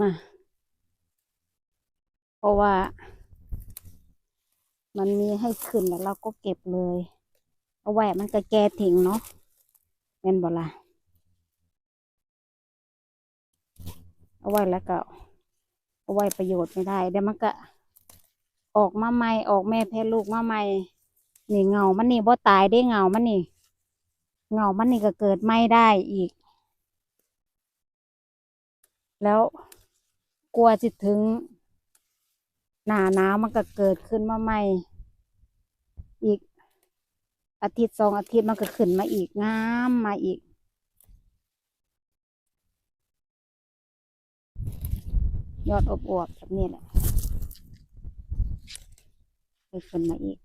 มา เพราะว่า มันมีให้ขึ้นแล้วเราก็เก็บเลย เอาไว้มันก็แก่ทิ้งเนาะแม่นบ่ล่ะเอาไว้แล้วก็เอาไว้ประโยชน์ไม่ได้เดี๋ยวมันก็ ออกมาใหม่ออกแม่แพ้ลูกมาใหม่นี่เงามันนี่บ่ตายได้เงามันนี่ เงามันนี่ก็เกิดไม่ได้อีก แล้ว กลัวจะถึง หนาหนาวมันก็เกิดขึ้นมาใหม่ อีกอาทิตย์สองอาทิตย์มันก็ขึ้นมาอีกงามมาอีก ยอดอบอวบแบบนี้แหละไปขึ้นมาอีก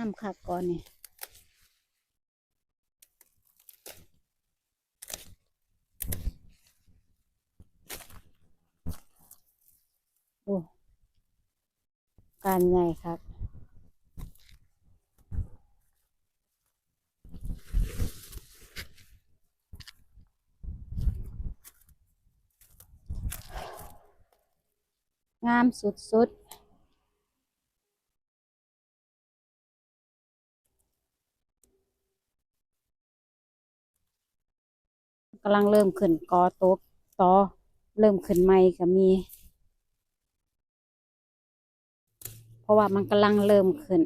งามคักก่อนนี่โอ้การใหญ่ครับงามสุดๆำลังเริ่มขึ้นกอโต๊ะต่อเริ่มขึ้นใหม่ก็มี เพราะว่ามันกำลังเริ่มขึ้น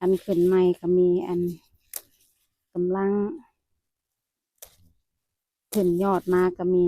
อันขึ้นใหม่ก็มีอันกำลัง ขึ้นยอดมาก็มี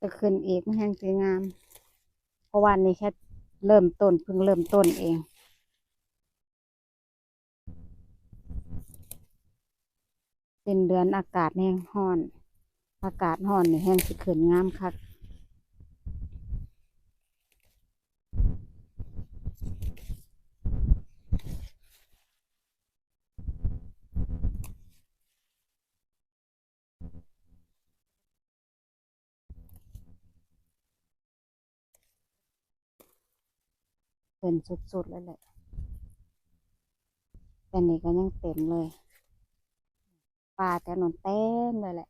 จะขึ้นอีกมันแห้งสวยงาม เพราะว่านี่แค่เริ่มต้นเพิ่งเริ่มต้นเองเป็นเดือนอากาศแห้งห้อน อากาศห้อนนี่แห้งสิขึ้นงามคัก เป็นสุดๆเลยแหละแต่นี่ก็ยังเต็มเลยปลาแต่นนเต็มเลยแหละ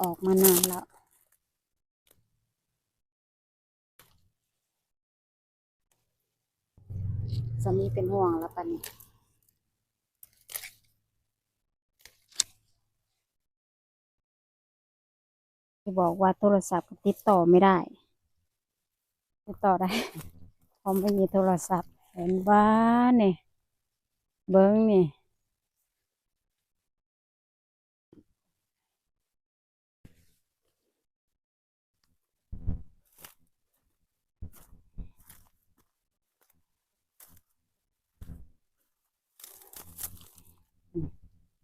ออกมานานแล้ว สามีเป็นห่วงแล้วปะนี่ที่บอกว่าโทรศัพท์ติดต่อไม่ได้ติดต่อได้เพราไม่มีโทรศัพท์ เห็นบ้าเนี่ยเบิ้งนี่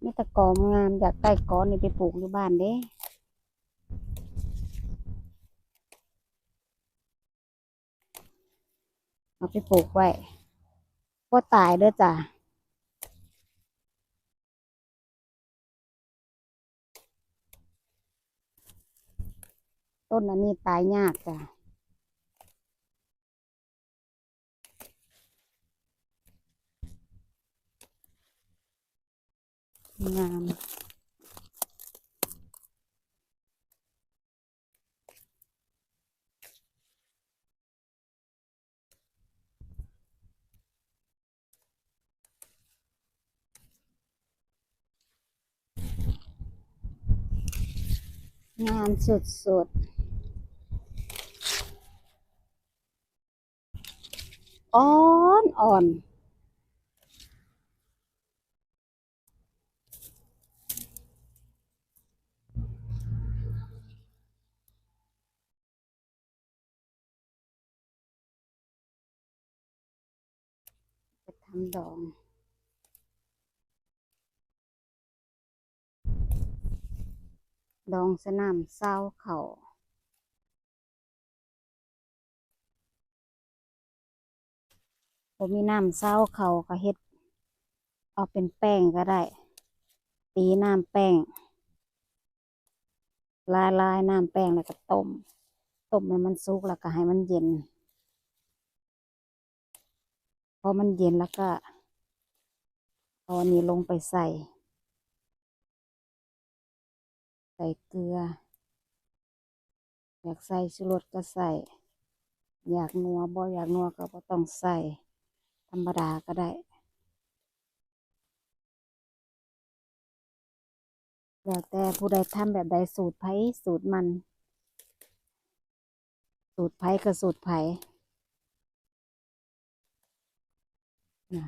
มีตะกอมงามอยากได้กอนี่ไปปลูกอยู่บ้านเด้เอาไปปลูกไว้ก็ตายเด้อจ้ะต้นอันนี้ตายยากจ้ะ งามงามสุดๆ อ่อนอ่อน จะทำดองดองสนามเศร้าเขาผมมีน้ำเศร้าเขาก็เฮ็ด เอาเป็นแป้งก็ได้ ตีน้ำแป้งละลายน้ำแป้งแล้วก็ต้ม ต้มให้มันสุกแล้วก็ให้มันเย็น พอมันเย็นแล้วก็เอาอันนี้ลงไปใส่ ใส่เกลือ อยากใส่ชูรสก็ใส่ อยากนัวบ่อยากนัวก็บ่ต้องใส่ ธรรมดาก็ได้ แล้วแต่ผู้ใดทำแบบใดสูตรไผสูตรมัน สูตรไผก็สูตรไผ นะ